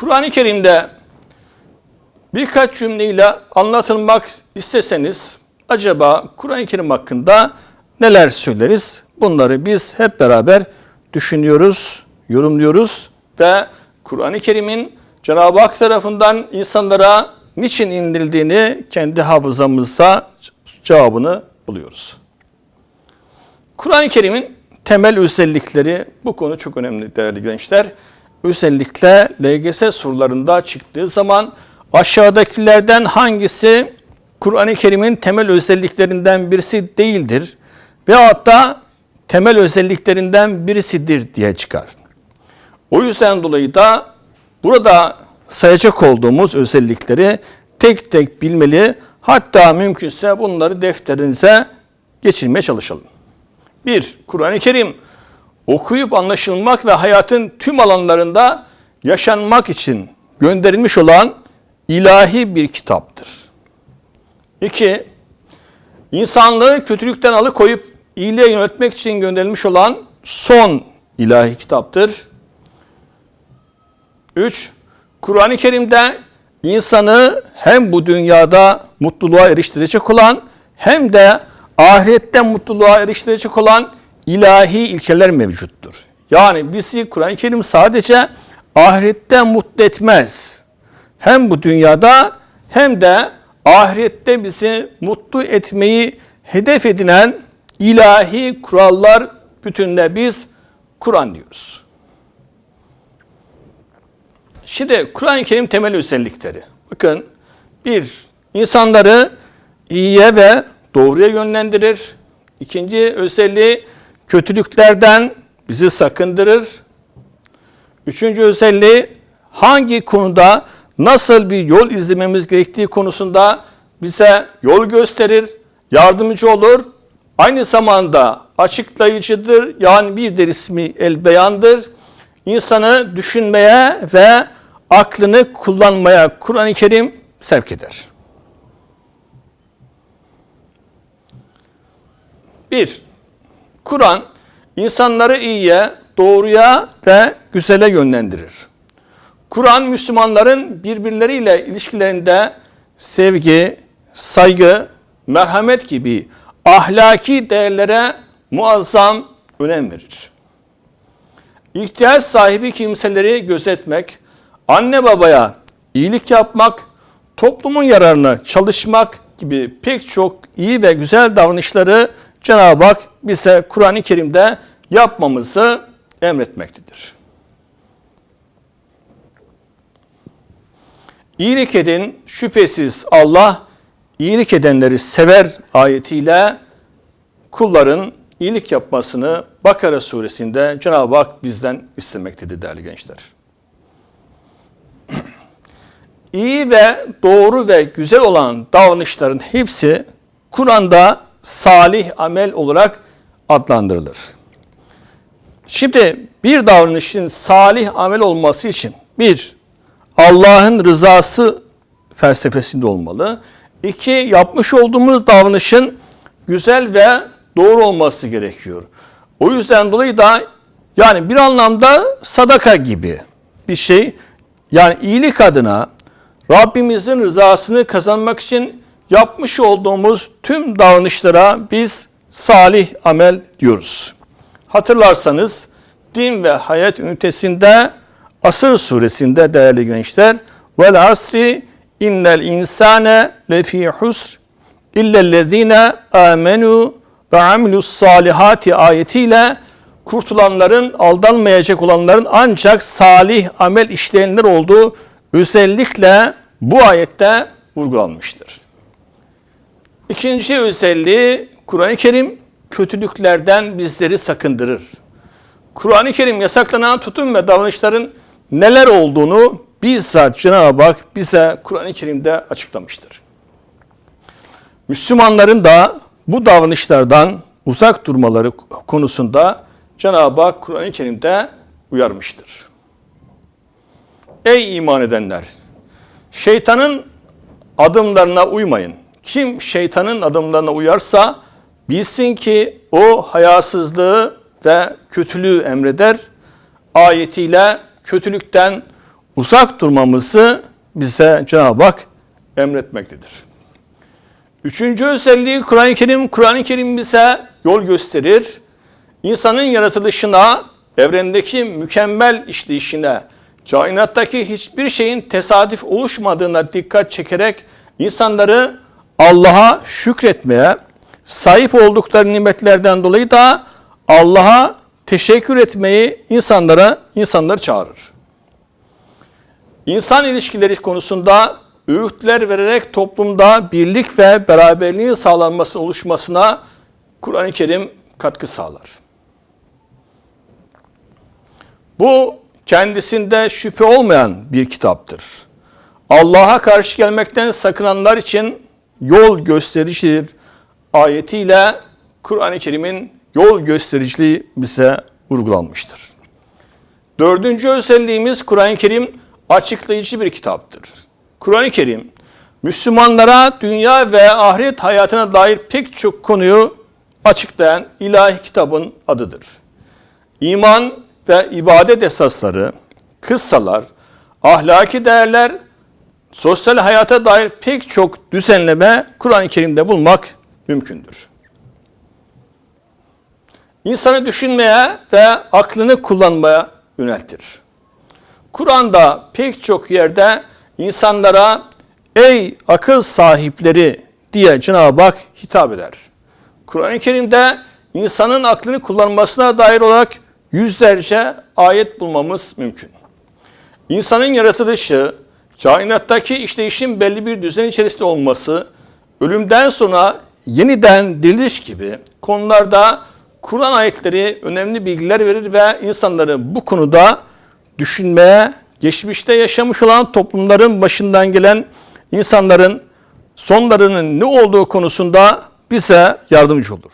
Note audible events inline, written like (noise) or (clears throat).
Kur'an-ı Kerim'de birkaç cümleyle anlatılmak isteseniz acaba Kur'an-ı Kerim hakkında neler söyleriz? Bunları biz hep beraber düşünüyoruz, yorumluyoruz ve Kur'an-ı Kerim'in Cenab-ı Hak tarafından insanlara niçin indirildiğini kendi hafızamızda cevabını buluyoruz. Kur'an-ı Kerim'in temel özellikleri bu konu çok önemli değerli gençler. Özellikle LGS sorularında çıktığı zaman aşağıdakilerden hangisi Kur'an-ı Kerim'in temel özelliklerinden birisi değildir veyahut da temel özelliklerinden birisidir diye çıkar. O yüzden dolayı da burada sayacak olduğumuz özellikleri tek tek bilmeli hatta mümkünse bunları defterinize geçirmeye çalışalım. 1. Kur'an-ı Kerim okuyup anlaşılmak ve hayatın tüm alanlarında yaşanmak için gönderilmiş olan ilahi bir kitaptır. 2. İnsanlığı kötülükten alıkoyup iyiliğe yönetmek için gönderilmiş olan son ilahi kitaptır. 3. Kur'an-ı Kerim'de insanı hem bu dünyada mutluluğa eriştirecek olan hem de ahirette mutluluğa eriştirecek olan ilahi ilkeler mevcuttur. Yani bizi Kur'an-ı Kerim sadece ahirette mutlu etmez. Hem bu dünyada hem de ahirette bizi mutlu etmeyi hedef edinen ilahi kurallar bütününe biz Kur'an diyoruz. Şimdi Kur'an-ı Kerim temel özellikleri. Bakın bir, insanları iyiye ve doğruya yönlendirir. İkinci özelliği kötülüklerden bizi sakındırır. Üçüncü özelliği hangi konuda nasıl bir yol izlememiz gerektiği konusunda bize yol gösterir, yardımcı olur. Aynı zamanda açıklayıcıdır. Yani bir der ismi el beyandır. İnsanı düşünmeye ve aklını kullanmaya Kur'an-ı Kerim sevk eder. Bir, Kur'an insanları iyiye, doğruya ve güzele yönlendirir. Kur'an Müslümanların birbirleriyle ilişkilerinde sevgi, saygı, merhamet gibi ahlaki değerlere muazzam önem verir. İhtiyaç sahibi kimseleri gözetmek, anne babaya iyilik yapmak, toplumun yararına çalışmak gibi pek çok iyi ve güzel davranışları Cenab-ı Hak bize Kur'an-ı Kerim'de yapmamızı emretmektedir. İyilik edin şüphesiz Allah iyilik edenleri sever ayetiyle kulların iyilik yapmasını Bakara suresinde Cenab-ı Hak bizden istemektedir değerli gençler. (clears throat) İyi ve doğru ve güzel olan davranışların hepsi Kur'an'da salih amel olarak adlandırılır. Şimdi bir davranışın salih amel olması için bir, Allah'ın rızası felsefesinde olmalı. İki, yapmış olduğumuz davranışın güzel ve doğru olması gerekiyor. O yüzden dolayı da yani bir anlamda sadaka gibi bir şey. Yani iyilik adına Rabbimizin rızasını kazanmak için yapmış olduğumuz tüm davranışlara biz salih amel diyoruz. Hatırlarsanız din ve hayat ünitesinde Asır suresinde değerli gençler vel asri innel insane lefi husr illellezine amenu ve amilus salihati ayetiyle kurtulanların, aldanmayacak olanların ancak salih amel işleyenler olduğu özellikle bu ayette vurgulanmıştır. İkinci özelliği Kur'an-ı Kerim kötülüklerden bizleri sakındırır. Kur'an-ı Kerim yasaklanan tutum ve davranışların neler olduğunu bizzat Cenab-ı Hak bize Kur'an-ı Kerim'de açıklamıştır. Müslümanların da bu davranışlardan uzak durmaları konusunda Cenab-ı Hak Kur'an-ı Kerim'de uyarmıştır. Ey iman edenler! Şeytanın adımlarına uymayın. Kim şeytanın adımlarına uyarsa bilsin ki o hayasızlığı ve kötülüğü emreder. Ayetiyle kötülükten uzak durmamızı bize Cenab-ı Hak emretmektedir. Üçüncü özelliği Kur'an-ı Kerim. Kur'an-ı Kerim bize yol gösterir. İnsanın yaratılışına, evrendeki mükemmel işleyişine, kainattaki hiçbir şeyin tesadüf oluşmadığına dikkat çekerek insanları Allah'a şükretmeye, sahip oldukları nimetlerden dolayı da Allah'a teşekkür etmeyi insanlara insanları çağırır. İnsan ilişkileri konusunda öğütler vererek toplumda birlik ve beraberliğin sağlanması oluşmasına Kur'an-ı Kerim katkı sağlar. Bu kendisinde şüphe olmayan bir kitaptır. Allah'a karşı gelmekten sakınanlar için yol göstericidir ayetiyle Kur'an-ı Kerim'in yol göstericiliği bize vurgulanmıştır. Dördüncü özelliğimiz Kur'an-ı Kerim açıklayıcı bir kitaptır. Kur'an-ı Kerim Müslümanlara dünya ve ahiret hayatına dair pek çok konuyu açıklayan ilahi kitabın adıdır. İman ve ibadet esasları, kıssalar, ahlaki değerler, sosyal hayata dair pek çok düzenleme Kur'an-ı Kerim'de bulmak mümkündür. İnsanı düşünmeye ve aklını kullanmaya yöneltir. Kur'an'da pek çok yerde insanlara ey akıl sahipleri diye Cenab-ı Hak hitap eder. Kur'an-ı Kerim'de insanın aklını kullanmasına dair olarak yüzlerce ayet bulmamız mümkün. İnsanın yaratılışı, kainattaki işleyişin belli bir düzen içerisinde olması, ölümden sonra yeniden diriliş gibi konularda Kur'an ayetleri önemli bilgiler verir ve insanları bu konuda düşünmeye, geçmişte yaşamış olan toplumların başından gelen insanların sonlarının ne olduğu konusunda bize yardımcı olur.